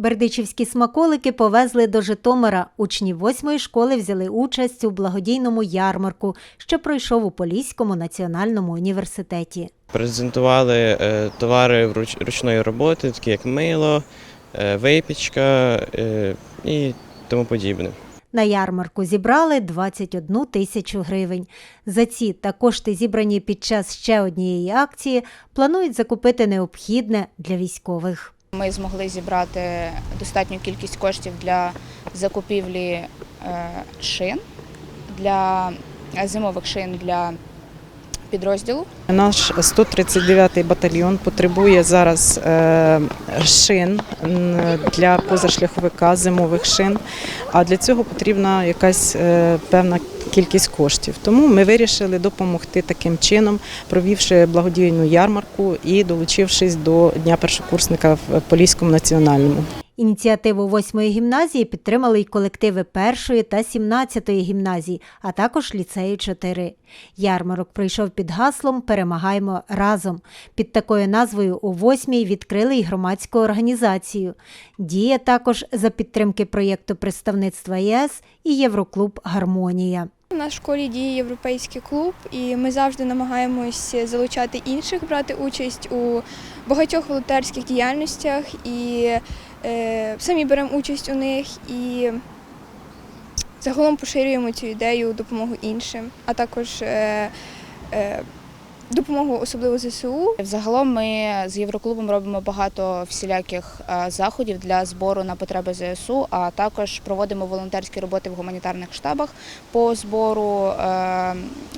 Бердичівські смаколики повезли до Житомира. Учні восьмої школи взяли участь у благодійному ярмарку, що пройшов у Поліському національному університеті. Презентували е, товари ручної роботи, такі як мило, е, випічка е, і тому подібне. На ярмарку зібрали 21 тисячу гривень. За ці та кошти, зібрані під час ще однієї акції, планують закупити необхідне для військових. Ми змогли зібрати достатню кількість коштів для закупівлі е, шин, для е, зимових шин для підрозділу. Наш 139-й батальйон потребує зараз е, шин для позашляховика, зимових шин. А для цього потрібна якась е, певна кількість коштів. Тому ми вирішили допомогти таким чином, провівши благодійну ярмарку і долучившись до Дня першокурсника в Поліському національному. Ініціативу восьмої гімназії підтримали й колективи першої та сімнадцятої гімназії, а також ліцею 4. Ярмарок пройшов під гаслом Перемагаємо разом. Під такою назвою у восьмій відкрили й громадську організацію. Діє також за підтримки проєкту представництва ЄС і Євроклуб Гармонія. У нас в школі діє європейський клуб, і ми завжди намагаємось залучати інших, брати участь у багатьох волонтерських діяльностях і самі беремо участь у них і загалом поширюємо цю ідею допомогу іншим, а також е, е, допомогу особливо ЗСУ. Взагалом ми з Євроклубом робимо багато всіляких е, заходів для збору на потреби ЗСУ, а також проводимо волонтерські роботи в гуманітарних штабах по збору е,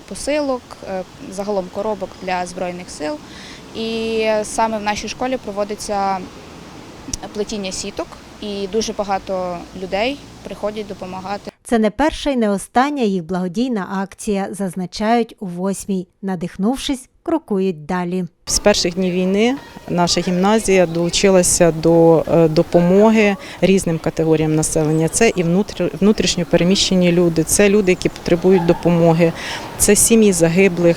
посилок, е, загалом коробок для збройних сил. І саме в нашій школі проводиться плетіння сіток, і дуже багато людей приходять допомагати. Це не перша і не остання їх благодійна акція, зазначають у восьмій. Надихнувшись, крокують далі. З перших днів війни наша гімназія долучилася до е, допомоги різним категоріям населення. Це і внутрі- внутрішньо переміщені люди, це люди, які потребують допомоги, це сім'ї загиблих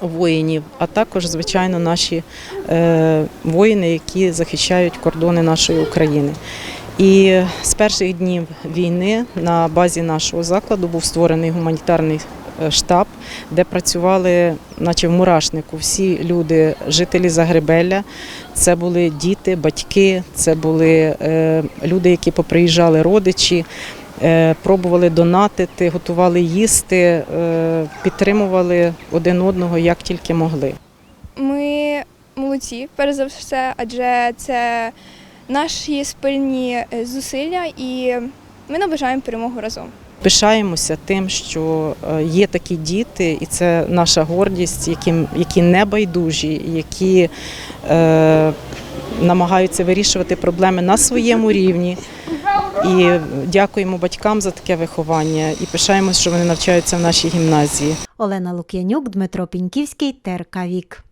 воїнів, а також, звичайно, наші е, воїни, які захищають кордони нашої України. І з перших днів війни на базі нашого закладу був створений гуманітарний е, штаб, де працювали, наче в мурашнику, всі люди, жителі Загребелля. Це були діти, батьки, це були е, люди, які поприїжджали родичі, пробували донатити, готували їсти, е, підтримували один одного як тільки могли. Ми молодці, перш за все, адже це наші спільні е, зусилля, і ми наближаємо перемогу разом. Пишаємося тим, що е, є такі діти, і це наша гордість, які, які не байдужі, які е, намагаються вирішувати проблеми на своєму рівні. І дякуємо батькам за таке виховання і пишаємось, що вони навчаються в нашій гімназії. Олена Лук'янюк, Дмитро Піньківський, ТРК Вік.